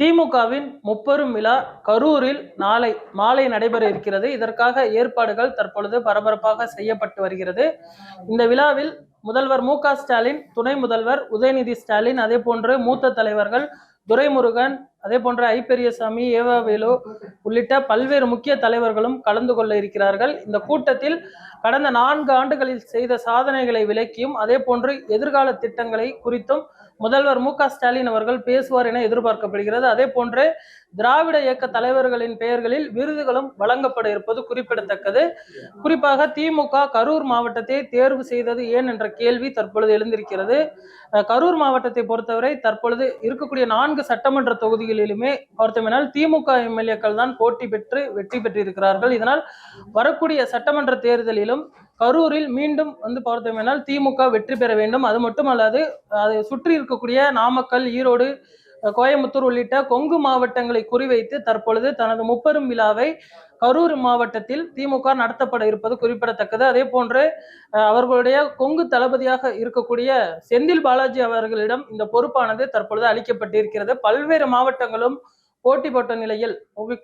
திமுகவின் முப்பெரும் விழா கரூரில் நாளை மாலை நடைபெற இருக்கிறது. இதற்காக ஏற்பாடுகள் தற்பொழுது பரபரப்பாக செய்யப்பட்டு வருகிறது. இந்த விழாவில் முதல்வர் மு ஸ்டாலின் துணை முதல்வர் உதயநிதி ஸ்டாலின் அதே போன்று மூத்த தலைவர்கள் துரைமுருகன் அதே போன்ற ஐ பெரியசாமி ஏவாவேலு உள்ளிட்ட பல்வேறு முக்கிய தலைவர்களும் கலந்து கொள்ள இருக்கிறார்கள். இந்த கூட்டத்தில் கடந்த நான்கு ஆண்டுகளில் செய்த சாதனைகளை விளக்கியும் அதே போன்று எதிர்கால திட்டங்களை குறித்தும் முதல்வர் மு ஸ்டாலின் அவர்கள் பேசுவார் என எதிர்பார்க்கப்படுகிறது. அதே போன்று திராவிட இயக்க தலைவர்களின் பெயர்களில் விருதுகளும் வழங்கப்பட இருப்பது குறிப்பிடத்தக்கது. குறிப்பாக திமுக கரூர் மாவட்டத்தை தேர்வு செய்தது ஏன் என்ற கேள்வி தற்பொழுது எழுந்திருக்கிறது. கரூர் மாவட்டத்தை பொறுத்தவரை தற்பொழுது இருக்கக்கூடிய நான்கு சட்டமன்ற தொகுதிகளிலுமே பார்த்தோம்னால் திமுக எம்எல்ஏக்கள் தான் போட்டி பெற்று வெற்றி பெற்றிருக்கிறார்கள். இதனால் வரக்கூடிய சட்டமன்ற தேர்தலிலும் கரூரில் மீண்டும் வந்து பார்த்தோம்னால் திமுக வெற்றி பெற வேண்டும். அது மட்டுமல்லாது அதை சுற்றி இருக்கக்கூடிய நாமக்கல் ஈரோடு கோயம்புத்தூர் உள்ளிட்ட கொங்கு மாவட்டங்களை குறிவைத்து தற்பொழுது தனது முப்பெரும் விழாவை கரூர் மாவட்டத்தில் திமுக நடத்தப்பட இருப்பது குறிப்பிடத்தக்கது. அதே போன்று அவர்களுடைய கொங்கு தளபதியாக இருக்கக்கூடிய செந்தில் பாலாஜி அவர்களிடம் இந்த பொறுப்பானது தற்பொழுது அளிக்கப்பட்டிருக்கிறது. பல்வேறு மாவட்டங்களும் போட்டி போட்ட நிலையில்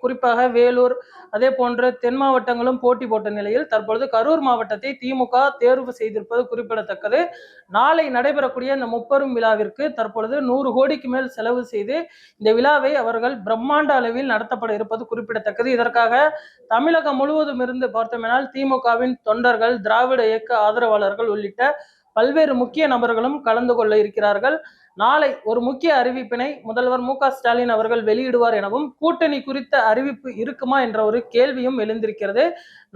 குறிப்பாக வேலூர் அதே போன்ற தென் மாவட்டங்களும் போட்டி போட்ட நிலையில் தற்பொழுது கரூர் மாவட்டத்தை திமுக தேர்வு செய்திருப்பது குறிப்பிடத்தக்கது. நாளை நடைபெறக்கூடிய இந்த முப்பெரும் விழாவிற்கு தற்பொழுது நூறு கோடிக்கு மேல் செலவு செய்து இந்த விழாவை அவர்கள் பிரம்மாண்ட அளவில் நடத்தப்பட இருப்பது குறிப்பிடத்தக்கது. இதற்காக தமிழகம் முழுவதும் இருந்து பார்த்தோமெனால் திமுகவின் தொண்டர்கள் திராவிட இயக்க ஆதரவாளர்கள் உள்ளிட்ட பல்வேறு முக்கிய நபர்களும் கலந்து கொள்ள இருக்கிறார்கள். நாளை ஒரு முக்கிய அறிவிப்பினை முதல்வர் மு ஸ்டாலின் அவர்கள் வெளியிடுவார் எனவும் கூட்டணி குறித்த அறிவிப்பு இருக்குமா என்ற ஒரு கேள்வியும் எழுந்திருக்கிறது.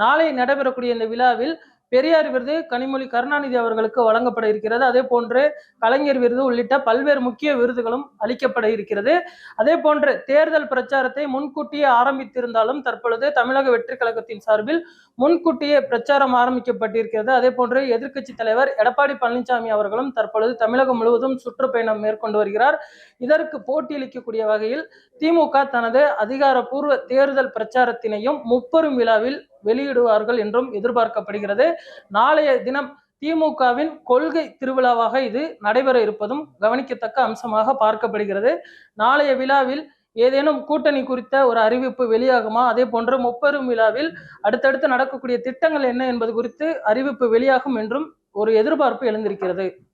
நாளை நடைபெறக்கூடிய இந்த விழாவில் பெரியார் விருது கனிமொழி கருணாநிதி அவர்களுக்கு வழங்கப்பட இருக்கிறது. அதே போன்று கலைஞர் விருது உள்ளிட்ட பல்வேறு முக்கிய விருதுகளும் அளிக்கப்பட இருக்கிறது. அதே போன்று தேர்தல் பிரச்சாரத்தை முன்கூட்டியே ஆரம்பித்திருந்தாலும் தற்பொழுது தமிழக வெற்றி கழகத்தின் சார்பில் முன்கூட்டியே பிரச்சாரம் ஆரம்பிக்கப்பட்டிருக்கிறது. அதே போன்று எதிர்க்கட்சி தலைவர் எடப்பாடி பழனிசாமி அவர்களும் தற்பொழுது தமிழகம் முழுவதும் சுற்றுப்பயணம் மேற்கொண்டு வருகிறார். இதற்கு போட்டியளிக்கக்கூடிய வகையில் திமுக தனது அதிகாரப்பூர்வ தேர்தல் பிரச்சாரத்தினையும் முப்பெரும் விழாவில் வெளியிடுவார்கள் என்றும் எதிர்பார்க்கப்படுகிறது. நாளைய தினம் திமுகவின் கொள்கை திருவிழாவாக இது நடைபெற இருப்பதும் கவனிக்கத்தக்க அம்சமாக பார்க்கப்படுகிறது. நாளைய விழாவில் ஏதேனும் கூட்டணி குறித்த ஒரு அறிவிப்பு வெளியாகுமா? அதே போன்று முப்பெரும் விழாவில் அடுத்தடுத்து நடக்கக்கூடிய திட்டங்கள் என்ன என்பது குறித்து அறிவிப்பு வெளியாகும் என்றும் ஒரு எதிர்பார்ப்பு எழுந்திருக்கிறது.